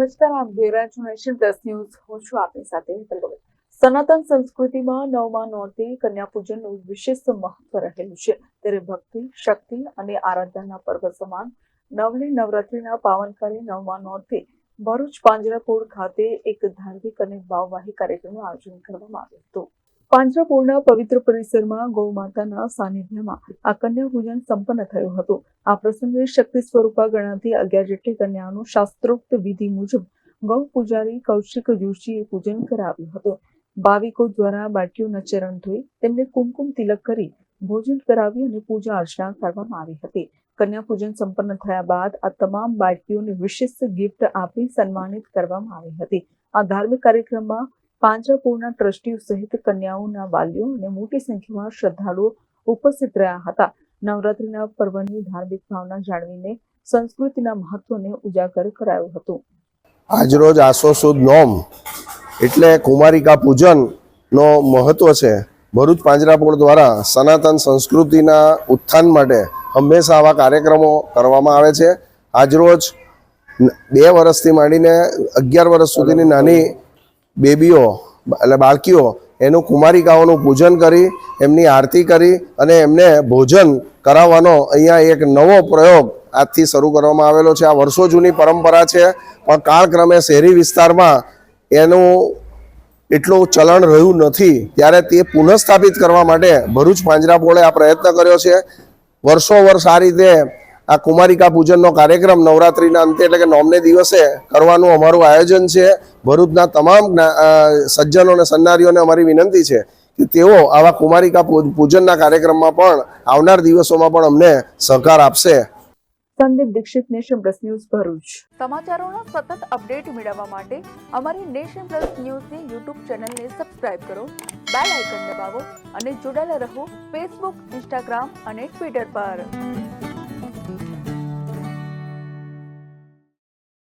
નમસ્કાર આપ જોઈ રહ્યા છો ન્યૂઝ હું છું આપની સાથે સનાતન સંસ્કૃતિમાં નવમા નોરતે કન્યા પૂજનનું વિશેષ મહત્વ રહેલું છે. ત્યારે ભક્તિ, શક્તિ અને આરાધનાના પર્વ સમાન નવલી નવરાત્રીના પાવનકારી નવમા નોરતે ભરૂચ પાંજરાપોળ ખાતે એક ધાર્મિક અને ભાવવાહી કાર્યક્રમનું આયોજન કરવામાં આવ્યું હતું. પાંજરાપોળના પવિત્ર પરિસરમાં ગૌ માતાના સાનિધ્યમાં આ કન્યા પૂજન સંપન્ન થયું હતું. આ પ્રસંગે શક્તિ સ્વરૂપા ગણાતી અગિયાર જેટલી કન્યાઓનું શાસ્ત્રોક્ત વિધિ મુજબ ગૌ પૂજારી કૌશિક જોશીએ પૂજન કરાવ્યું હતું. ભાવિકો દ્વારા બાટીઓના ચરણ ધોઈ તેમને કુમકુમ તિલક કરી ભોજન કરાવી અને પૂજા અર્ચના કરવામાં આવી હતી. કન્યા પૂજન સંપન્ન થયા બાદ આ તમામ બાળકીઓને વિશિષ્ટ ગિફ્ટ આપી સન્માનિત કરવામાં આવી હતી. આ ધાર્મિક કાર્યક્રમમાં પાંજરાપોળના ટ્રસ્ટીઓ સહિત કન્યાઓના વાલીઓ અને મોટી સંખ્યામાં શ્રદ્ધાળુઓ ઉપસ્થિત રહ્યા હતા. નવરાત્રીના પર્વની ધાર્મિક ભાવના જાળવીને સંસ્કૃતિના મહત્વને ઉજાગર કરાયું હતું. આજરોજ આસો સુદ નોમ એટલે કુમારિકા પૂજનનો મહત્વ છે. ભરૂચ પાંજરાપોળ દ્વારા સનાતન સંસ્કૃતિના ઉત્થાન માટે હંમેશા આવા કાર્યક્રમો કરવામાં આવે છે. આજરોજ બે વર્ષથી માંડીને અગિયાર વર્ષ સુધીની નાની બેબીઓ, એટલે બાળકીઓ, એનું કુમારિકાઓનું પૂજન કરી, એમની આરતી કરી અને એમને ભોજન કરાવવાનો અહીંયા એક નવો પ્રયોગ આજથી શરૂ કરવામાં આવેલો છે. આ વર્ષો જૂની પરંપરા છે, પણ કાળક્રમે શહેરી વિસ્તારમાં એનું એટલું ચલણ રહ્યું નથી. ત્યારે તે પુનઃસ્થાપિત કરવા માટે ભરૂચ પાંજરાપોળે આ પ્રયત્ન કર્યો છે. વર્ષો વર્ષ આ રીતે આ કુમારિકા પૂજનનો કાર્યક્રમ નવરાત્રિના અંતે એટલે કે નોમને દિવસે કરવાનું અમારું આયોજન છે. ભરૂચના તમામ સજ્જનો અને સન્નારીઓને અમારી વિનંતી છે કે તેઓ આવા કુમારિકા પૂજનના કાર્યક્રમમાં પણ આવનાર દિવસોમાં પણ અમને સહકાર આપશે. Sandeep Dixit Nation Plus News Bharuch. સમાચારોનો સતત અપડેટ મેળવવા માટે અમારી નેશન પ્લસ ન્યૂઝની યુટ્યુબ ચેનલને સબસ્ક્રાઇબ કરો બેલ આઇકન દબાવો અને જોડાયેલા રહો ફેસબુક ઇન્સ્ટાગ્રામ અને ટ્વિટર પર.